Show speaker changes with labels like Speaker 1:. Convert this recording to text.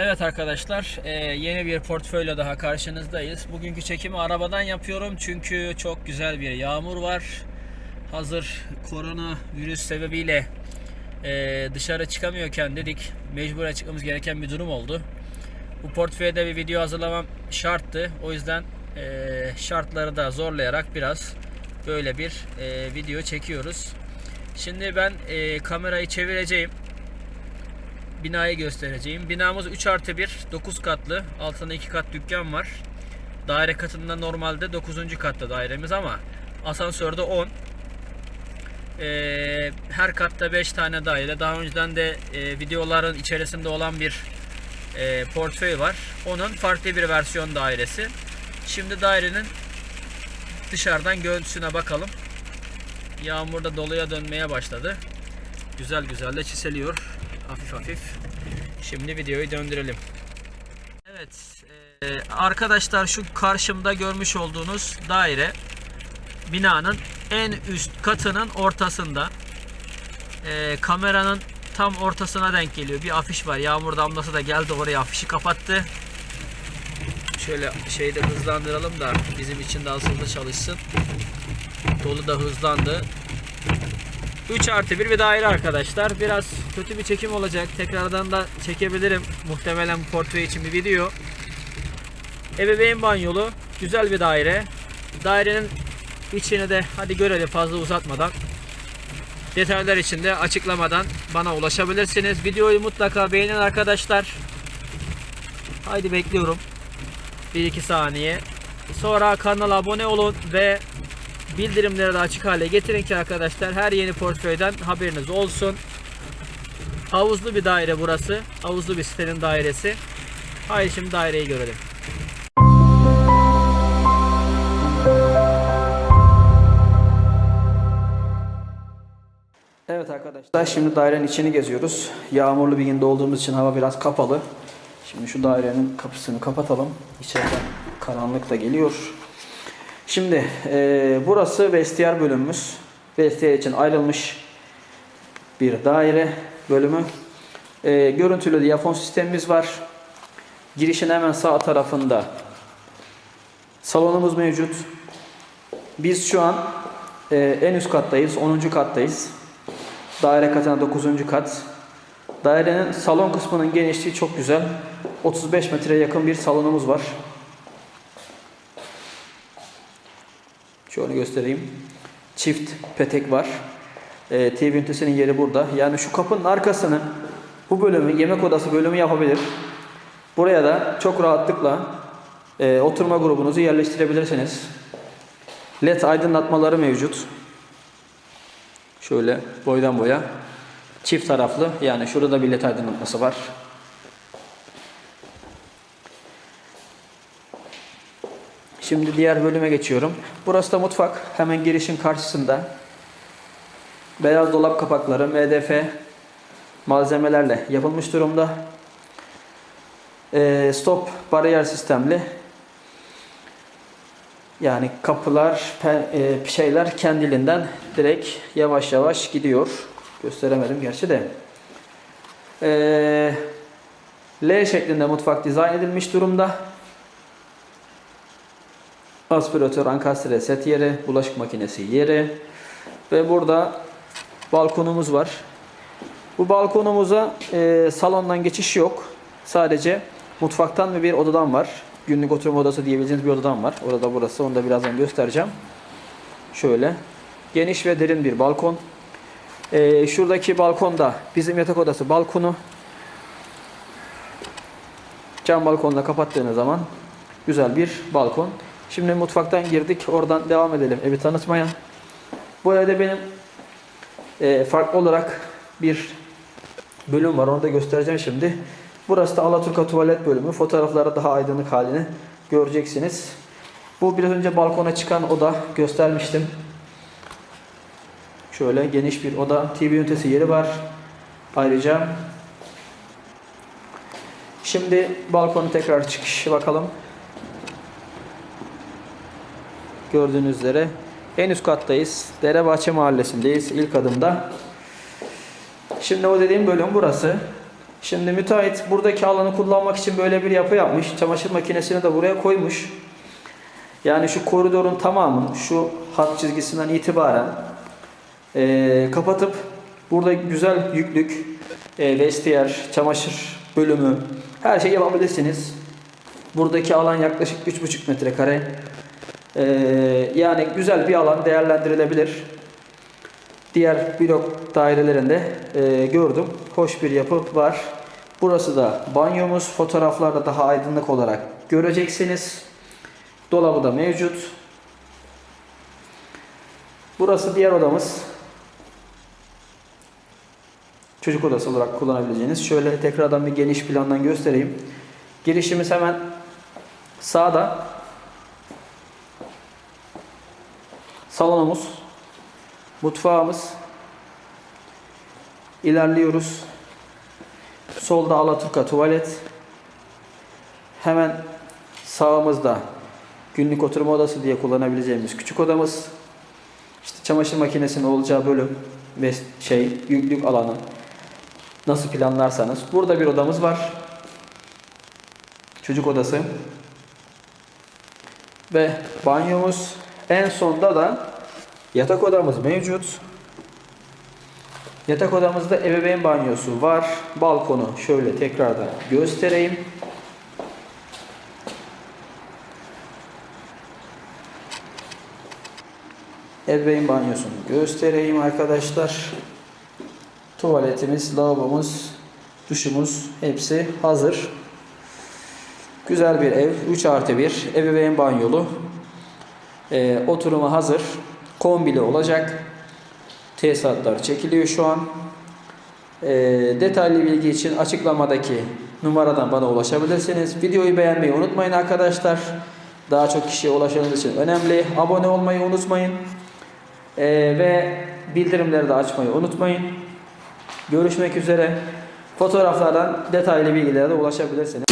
Speaker 1: Evet arkadaşlar e, yeni bir portföyle daha karşınızdayız. Bugünkü çekimi arabadan yapıyorum çünkü çok güzel bir yağmur var. Hazır korona virüs sebebiyle e, dışarı çıkamıyorken dedik mecburen çıkmamız gereken bir durum oldu. Bu portföyde bir video hazırlamam şarttı. O yüzden e, şartları da zorlayarak biraz böyle bir video çekiyoruz. Şimdi ben kamerayı çevireceğim binayı göstereceğim. Binamız 3 artı 1, 9 katlı. Altında 2 kat dükkan var. Daire katında normalde 9. katta dairemiz ama asansörde 10. Ee, her katta 5 tane daire. Daha önceden de e, videoların içerisinde olan bir e, portföy var. Onun farklı bir versiyon dairesi. Şimdi dairenin dışarıdan görüntüsüne bakalım. Yağmurda doluya dönmeye başladı. Güzel güzel de çiseliyor. Hafif hafif. Şimdi videoyu döndürelim. Evet. e, arkadaşlar şu karşımda görmüş olduğunuz daire binanın en üst katının ortasında. E, kameranın tam ortasına denk geliyor. Bir afiş var. Yağmur damlası da geldi oraya afişi kapattı. Şöyle şeyi de hızlandıralım da bizim için de hızlı çalışsın. Dolu da hızlandı. 3 artı 1 bir daire arkadaşlar. Biraz kötü bir çekim olacak. Tekrardan da çekebilirim. Muhtemelen portföy için bir video. Ebeveyn banyolu. Güzel bir daire. Dairenin içini de hadi görelim fazla uzatmadan. Detaylar için de açıklamadan bana ulaşabilirsiniz. Videoyu mutlaka beğenin arkadaşlar. Haydi bekliyorum. 1-2 saniye. Sonra kanala abone olun ve bildirimleri de açık hale getirin ki arkadaşlar her yeni portföyden haberiniz olsun. Havuzlu bir daire burası. Havuzlu bir sitenin dairesi. Haydi şimdi daireyi görelim. Evet arkadaşlar şimdi dairenin içini geziyoruz. Yağmurlu bir günde olduğumuz için hava biraz kapalı. Şimdi şu dairenin kapısını kapatalım. İçeriden karanlık da geliyor. Şimdi e, burası vestiyer bölümümüz. Vestiyer için ayrılmış bir daire bölümü. E, görüntülü diyafon sistemimiz var. Girişin hemen sağ tarafında salonumuz mevcut. Biz şu an e, en üst kattayız. 10. kattayız. Daire katına 9. kat. Dairenin salon kısmının genişliği çok güzel. 35 metreye yakın bir salonumuz var. Şöyle göstereyim. Çift petek var. Ee, TV ünitesinin yeri burada. Yani şu kapının arkasını bu bölümü yemek odası bölümü yapabilir. Buraya da çok rahatlıkla e, oturma grubunuzu yerleştirebilirsiniz. LED aydınlatmaları mevcut. Şöyle boydan boya. Çift taraflı. Yani şurada da bir led aydınlatması var. Şimdi diğer bölüme geçiyorum. Burası da mutfak. Hemen girişin karşısında. Beyaz dolap kapakları MDF malzemelerle yapılmış durumda. Ee, stop bariyer sistemli. Yani kapılar, e, şeyler kendiliğinden direkt yavaş yavaş gidiyor. Gösteremedim gerçi de. Ee, L şeklinde mutfak dizayn edilmiş durumda. Aspiratör, ankastre set yeri, bulaşık makinesi yeri ve burada balkonumuz var. Bu balkonumuza e, salondan geçiş yok. Sadece mutfaktan ve bir odadan var. Günlük oturma odası diyebileceğiniz bir odadan var. Orada burası. Onu da birazdan göstereceğim. Şöyle. Geniş ve derin bir balkon. E, şuradaki balkonda bizim yatak odası balkonu. Cam balkonla kapattığınız zaman güzel bir balkon. Şimdi mutfaktan girdik. Oradan devam edelim evi tanıtmaya. Bu evde benim e, farklı olarak bir bölüm var. Onu da göstereceğim şimdi. Burası da Alaturka tuvalet bölümü. Fotoğraflarda daha aydınlık halini göreceksiniz. Bu biraz önce balkona çıkan oda göstermiştim. Şöyle geniş bir oda. TV ünitesi yeri var. Ayrıca Şimdi balkonu tekrar çıkış bakalım. Gördüğünüz üzere en üst kattayız. Derebahçe mahallesindeyiz ilk adımda. Şimdi o dediğim bölüm burası.
Speaker 2: Şimdi müteahhit buradaki alanı kullanmak için böyle bir yapı yapmış. Çamaşır makinesini de buraya koymuş. Yani şu koridorun tamamını şu hat çizgisinden itibaren eee, kapatıp burada güzel yüklük, eee vestiyer, çamaşır bölümü her şeyi yapabilirsiniz. Buradaki alan yaklaşık 3,5 metrekare. Eee, yani güzel bir alan değerlendirilebilir. Diğer blok dairelerinde eee, gördüm. Hoş bir yapı var. Burası da banyomuz. Fotoğraflarda daha aydınlık olarak göreceksiniz. Dolabı da mevcut. Burası diğer odamız. Çocuk odası olarak kullanabileceğiniz. Şöyle tekrardan bir geniş plandan göstereyim. Girişimiz hemen sağda. Salonumuz. Mutfağımız. İlerliyoruz. Solda Alaturka tuvalet. Hemen sağımızda günlük oturma odası diye kullanabileceğimiz küçük odamız. İşte çamaşır makinesinin olacağı bölüm ve şey yüklük alanı nasıl planlarsanız. Burada bir odamız var. Çocuk odası. Ve banyomuz. En sonda da yatak odamız mevcut. Yatak odamızda ebeveyn banyosu var. Balkonu şöyle tekrardan göstereyim. Ebeveyn banyosunu göstereyim arkadaşlar. Tuvaletimiz, lavabomuz, duşumuz hepsi hazır. Güzel bir ev. 3 artı 1. Ebeveyn banyolu. Ee, oturuma hazır. Kombili olacak. Tesisatlar çekiliyor şu an. Ee, detaylı bilgi için açıklamadaki numaradan bana ulaşabilirsiniz. Videoyu beğenmeyi unutmayın arkadaşlar. Daha çok kişiye ulaşmanız için önemli. Abone olmayı unutmayın. Ee, ve bildirimleri de açmayı unutmayın. Görüşmek üzere. Fotoğraflardan detaylı bilgilere de ulaşabilirsiniz.